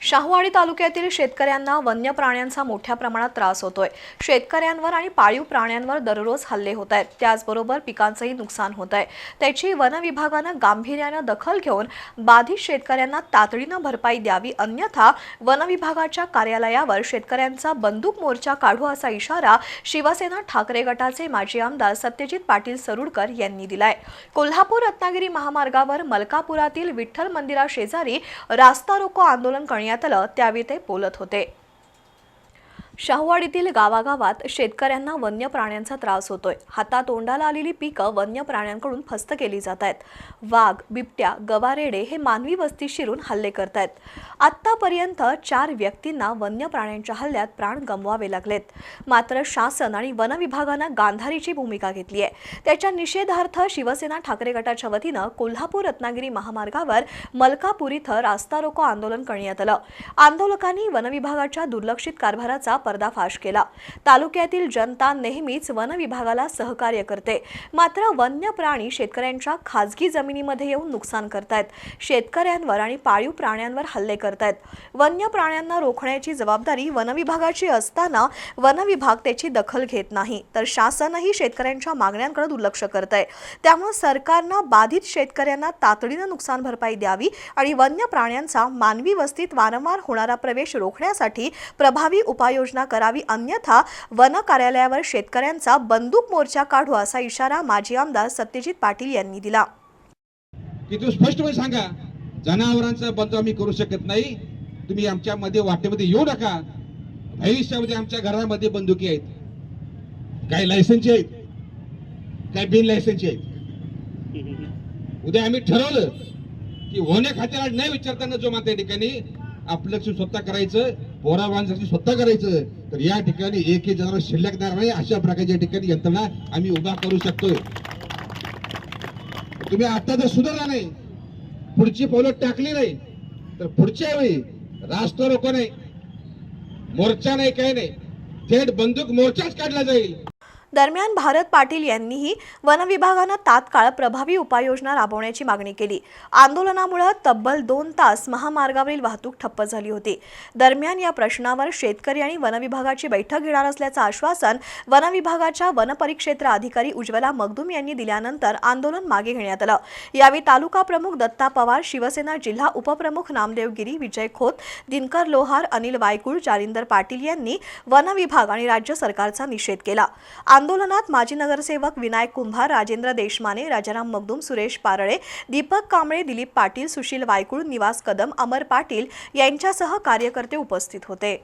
शाहूवाडी तालुक्यातील शेतकऱ्यांना वन्य प्राण्यांचा मोठ्या प्रमाणात त्रास होतोय. शेतकऱ्यांवर आणि पाळीव प्राण्यांवर दररोज हल्ले होत आहेत. त्याचबरोबर पिकांचंही नुकसान होत आहे. त्याची वन विभागानं गांभीर्यानं दखल घेऊन बाधित शेतकऱ्यांना तातडीनं भरपाई द्यावी अन्यथा वन विभागाच्या कार्यालयावर शेतकऱ्यांचा बंदूक मोर्चा काढू असा इशारा शिवसेना ठाकरे गटाचे माजी आमदार सत्यजित पाटील सरुडकर यांनी दिलाय. कोल्हापूर रत्नागिरी महामार्गावर मलकापुरातील विठ्ठल मंदिराशेजारी रास्ता रोको आंदोलन करण्यात आलं त्यावेळी ते बोलत होते. शाहूवाडीतील गावागावात शेतकऱ्यांना वन्य प्राण्यांचा त्रास होतोय. हातातोंडाला आलेली पिकं वन्य प्राण्यांकडून फस्त केली जात आहेत. वाघ बिबट्या गवारेडे हे मानवी वस्ती शिरून हल्ले आहेत आत्तापर्यंत चार व्यक्तींना वन्य प्राण्यांच्या हल्ल्यात प्राण गमवावे लागलेत. मात्र शासन आणि वन विभागानं गांधारीची भूमिका घेतली आहे. त्याच्या निषेधार्थ शिवसेना ठाकरे गटाच्या वतीनं कोल्हापूर रत्नागिरी महामार्गावर मलकापूर इथं रास्ता रोको आंदोलन करण्यात आलं. आंदोलकांनी वनविभागाच्या दुर्लक्षित कारभाराचा पर्दाफाश केला. तालुक्यातील जनता नेहमीच वन विभागाला सहकार्य करते. मात्र वन्य प्राणी शेतकऱ्यांच्या खाजगी जमिनीमध्ये येऊन नुकसान करतायत. शेतकऱ्यांवर आणि पाळीव प्राण्यांवर हल्ले करतायत. वन्य प्राण्यांना रोखण्याची जबाबदारी वन विभागाची असताना वन विभाग त्याची दखल घेत नाही. तर शासनही शेतकऱ्यांच्या मागण्यांकडे दुर्लक्ष करत आहे त्यामुळे सरकारनं बाधित शेतकऱ्यांना तातडीनं नुकसान भरपाई द्यावी आणि वन्य प्राण्यांचा मानवी वस्तीत वारंवार होणारा प्रवेश रोखण्यासाठी प्रभावी उपाययोजना करावी अन्यथा वन कार्यालयावर शेतकऱ्यांचा बंदूक मोर्चा काढू असा इशारा माजी आमदार सत्यजित पाटील यांनी दिला. की तू स्पष्टपणे सांगा जनावरांचा बंद आम्ही करू शकत नाही. तुम्ही आमच्या मध्ये वाटेमध्ये येऊ नका. भविष्यामध्ये आमच्या घरामध्ये बंदुकी आहेत. काही लायसनची आहेत. काही बिन लायसनची आहेत. उद्या आम्ही ठरवलं की होण्या खात्याला नाही विचारताना जो माता या ठिकाणी आपलं लक्ष स्वतः करायचं पोरा माणसाचं स्वतः करायचं तर या ठिकाणी एकही जनावर शिल्लक नाही. अशा प्रकारच्या ठिकाणी यंत्रणा आम्ही उभा करू शकतोय तुम्ही आता जर सुधारला नाही. पुढची पावलं टाकली नाही. तर पुढच्या वेळी रास्त रोको नाही मोर्चा नाही काही नाही. थेट बंदूक मोर्चाच काढला जाईल. दरम्यान भारत पाटील यांनीही वन विभागानं तात्काळ प्रभावी उपाययोजना राबवण्याची मागणी केली. आंदोलनामुळे तब्बल दोन तास महामार्गावरील वाहतूक ठप्प झाली होती. दरम्यान या प्रश्नावर शेतकरी आणि वनविभागाची बैठक घेणार असल्याचं आश्वासन वनविभागाच्या वनपरिक्षेत्र अधिकारी उज्ज्वला मगदूम यांनी दिल्यानंतर आंदोलन मागे घेण्यात आलं. यावेळी तालुका प्रमुख दत्ता पवार शिवसेना जिल्हा उपप्रमुख नामदेव गिरी विजय खोत दिनकर लोहार अनिल वायकुळ जालिंदर पाटील यांनी वनविभाग आणि राज्य सरकारचा निषेध केला. आंदोलनात माजी नगरसेवक विनायक कुंभार राजेंद्र देशमाने राजाराम मगदूम सुरेश पारळे दीपक कांबळे दिलीप पाटील सुशील वायकुळ निवास कदम अमर पाटील यांच्यासह कार्यकर्ते उपस्थित होते.